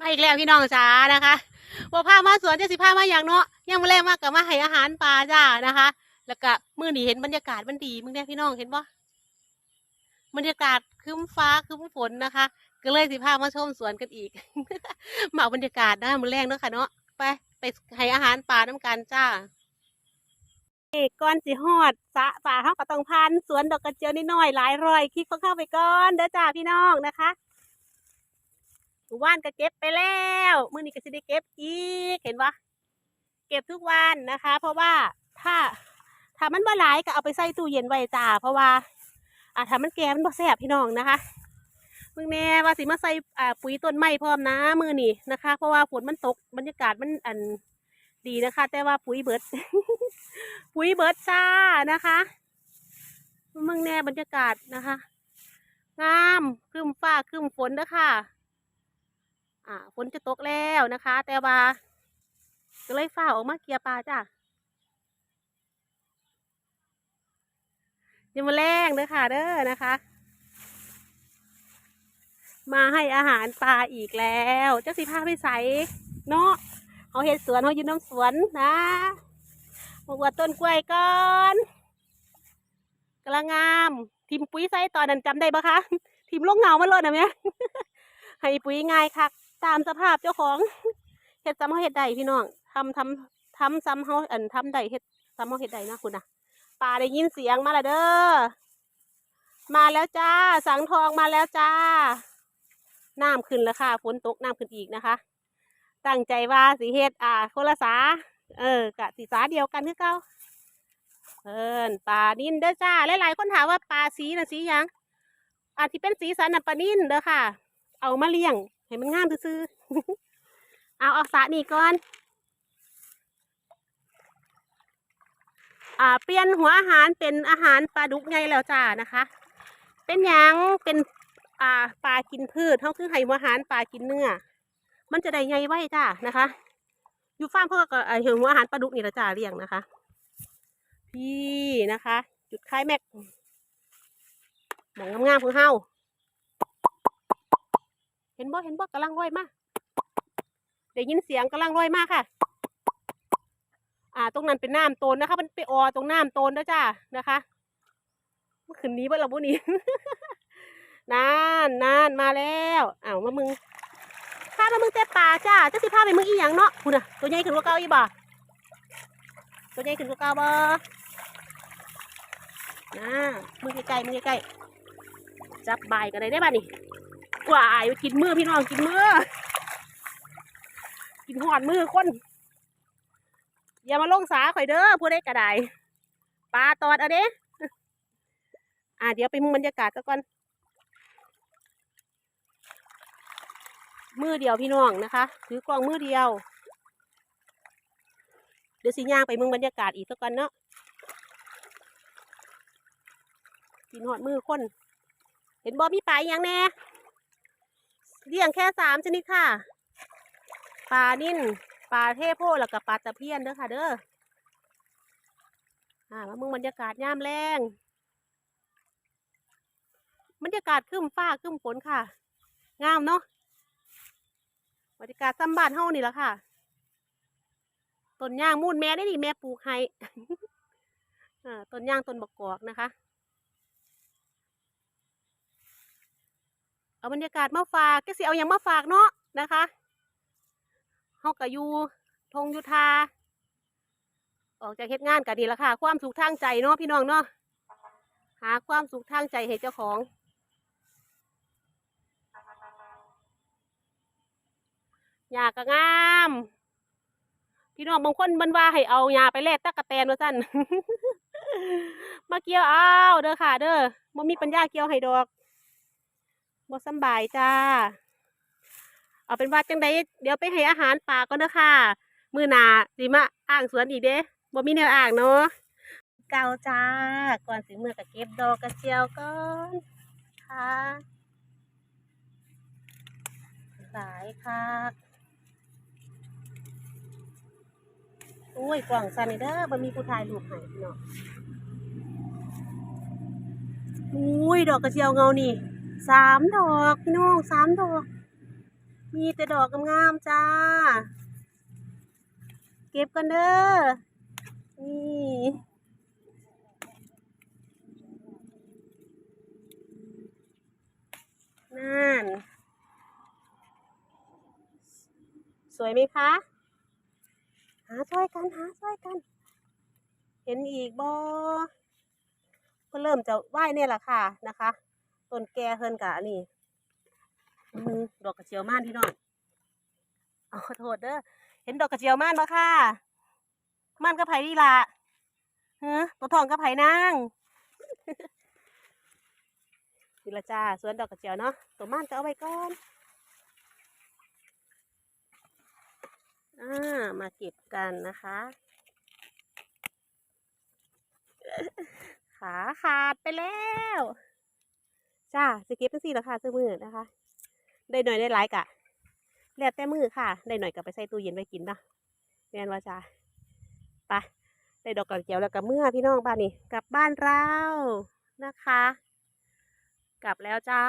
มาอีกแล้วพี่น้องจ๋านะคะว่าพามาสวนจะสิพามาอย่างเนาะยังมาแรงมากกับมาให้อาหารปลาจ้านะคะ แล้วก็มือนี้เห็นบรรยากาศมันดีมึงเนี่ยพี่น้องเห็นปะบรรยากาศครึ้มฟ้าครึ้มฝนนะคะ ก็เลยสิพามาชมสวนกันอีกมาเอาบรรยากาศนะมือแรงเนาะค่ะเนาะไปไปให้อาหารปลาน้ำกันจ้าเอกก่อนสิฮอดสะป่าเขาก็ต้องพันสวนดอกกระเจียวนิดหน่อยหลายร้อยคลิปเข้าไปก่อนเด้อจ้าพี่น้องนะคะ หมู่บ้านก็เก็บไปแล้วมื้อนี้ก็จะได้เก็บอีกเห็นปะเก็บทุกวันนะคะ เพราะว่าถ้าถ้ามันบ่หลายก็เอาไปใส่ตู้เย็นไว้จ้า เพราะว่าอ่าถ้ามันแก่มันบ่แซ่บพี่น้องนะคะมึงแน่ว่าสิมาใส่อ่าปุ๋ยต้นไม้พร้อมนะมื้อนี้นะคะ เพราะว่าฝนมันตกบรรยากาศมันอันดีนะคะ แต่ว่าปุ๋ยเบิด ปุ๋ยเบิดจ้านะคะมึงแน่บรรยากาศนะคะ งามครึ้มฟ้าครึ้มฝนเด้อค่ะ อ่าฝนจะตกแล้วนะคะ แต่ว่าก็เลยฝ้าออกมาเกียร์ปลาจ้ะยังมาแรงเด้อค่ะเด้อนะคะ มาให้อาหารปลาอีกแล้วเจ้าสิพาไปใสเนาะเอาเห็ดสวนเอายู่น้ำสวนนะมาวัดต้นกล้วยก่อนกำลังงามทิมปุ๋ยใส่ตอนนั้นจำได้ปะคะทิมลงเงามาเลยนะแม่ยให้ปุ๋ยง่ายคัก ตามสภาพเจ้าของเฮ็ดซ้ำเฮาเฮ็ดได้พี่น้องทำทำทำซ้ำเฮาอันทำได้เฮ็ดซ้ำเฮาเฮ็ดได้นะคุณนะปลาได้ยินเสียงมาแล้วเด้อมาแล้วจ้า สังทองมาแล้วจ้าน้ำขึ้นแล้วค่ะฝนตกน้ำขึ้นอีกนะคะ ตั้งใจว่าสีเฮ็ดอ่าคนละสาเออกะสีสาเดียวกันคือเก่าเอินปลานิ่นเด้อจ้าหลายๆคนถามว่าปลาสีน่ะสียังอาที่เป็นสีสันน่ะปลานิ่นเด้อค่ะ เอามาเลี้ยง ให้มันงามซื่อๆเอาเอาสระนี่ก่อน อ่า เปลี่ยนหัวอาหารเป็นอาหารปลาดุกไงแล้วจ้านะคะ เป็นยังเป็นอ่าปลากินพืชเขาคือให้หัวอาหารปลากินเนื้อ มันจะได้ไงไว้จ้านะคะ อยู่ฟาร์มเพื่อก็เอ่อหัวอาหารปลาดุกนี่ละจ้าเลี้ยงนะคะ พี่นะคะ จุดคล้ายแม็กหมองงามๆของเฮา เห็นบ่เห็นบ่กำลังร้อยมาได้ยินเสียงกำลังร้อยมาค่ะ อ่า ตรงนั้นเป็นน้ำโตนนะคะ มันไปออตรงน้ำโตนนะจ้านะคะเมื่อคืนนี้ว่าเราบุนี้นานนานมาแล้วอ้าวมามึงพามามึงเจ็บป่าจ้าจะสิพาไปมึงอีหยังเนาะคุณน่ะตัวใหญ่ขึ้นกว่าเก่าอีบ่ตัวใหญ่ขึ้นกว่าเก่าบ่นะมึงใกล้ๆมึงใกล้ๆจับใบกันได้ได้ป่ะนี่ กว่าไอายกินมือพี่น้องกินมือกินหอดมือคนอย่ามาลงสาข่อยเด้อผู้ใดกระไดปลาตอดเอาเด้อ่าเดี๋ยวไปมุมบรรยากาศซะก่อนมือเดียวพี่น้องนะคะถือกล้องมือเดียว เดี๋ยวสิย่างไปมึงบรรยากาศอีกสักก่อนเนาะกินหอดมือคน เห็นบอมีปลาอหยังแน่ เลี้ยงแค่สามชนิดค่ะ ปลานิ่นปลาเทโพแล้วก็ปลาตะเพียนเด้อค่ะ เด้ออ่ามามึงบรรยากาศย่ามแรงบรรยากาศคึ้มฟ้าคึ้มฝนค่ะ งามเนาะบรรยากาศซ้ำบ้านเฮานี่แหละค่ะต้นยางมูนแม่ได้ดิแม่ปลูกให้อ่าต้นยางต้นบกกอกนะคะ เอาบรรยากาศมาฝากก็สิเอาอย่างมาฝากเนาะนะคะเฮาก็อยู่ทงยุทาออกจากเฮ็ดงานกันดีละค่ะ ความสุขทางใจเนาะพี่น้องเนาะหาความสุขทางใจให้เจ้าของหญ้าก็งาม พี่น้องบางคนมันว่าให้เอาหญ้าไปแลกตะกะแตนว่าซั่นมาเกี่ยวเอาเด้อค่ะ เด้อบ่มีปัญญาเกี่ยวให้ดอก บ่สบายจ้า เอาเป็นว่าจังใดเดี๋ยวไปให้อาหารปลาก่อนเด้อค่ะ มือหนาสิมาอ่างสวนอีกเด้บ่มีแนวอ่างเนาะเก่าจ้า ก่อนสิมือก็เก็บดอกกระเจียวก่อนค่ะหลายค่ะโอ้ยกล่องสั่นเด้อบ่มีผู้ถ่ายรูปให้พี่น้องอุ้ยดอกกระเจียวเงานี่ สามดอกพี่น้องสามดอก มีแต่ดอกงามๆจ้า เก็บกันเด้อ นี่นั่น สวยไหมคะ หาช่วยกัน หาช่วยกัน เห็นอีกบอก็เริ่มจะไหว้เนี่ยแหละค่ะนะคะ ต้นแก่เฮินกะนี่อือดอกกระเจียวม่านพี่น้องเอาขอโทษเด้อเห็นดอกกระเจียวม่านปะค่ะม่านกระไผ่ดีละเฮ้ตัวทองกระไผ่นางนี่ละจ้าสวนดอกกระเจียวเนาะตัวม่านก็เอาไว้ก่อนอ่ามาเก็บกันนะคะขาขาดไปแล้ว จ้าจะเก็บเป็นสี่ราคาซื้อมือนะคะ ได้หน่อยได้หลายกะแล้วแต่มือค่ะ ได้หน่อยก็ไปใส่ตู้เย็นไว้กินเนาะแม่นว่าจ้าไปได้ดอกกระเจียวแล้วกับเมื่อพี่น้องบ้านนี่กลับบ้านเรานะคะ กลับแล้วจ้า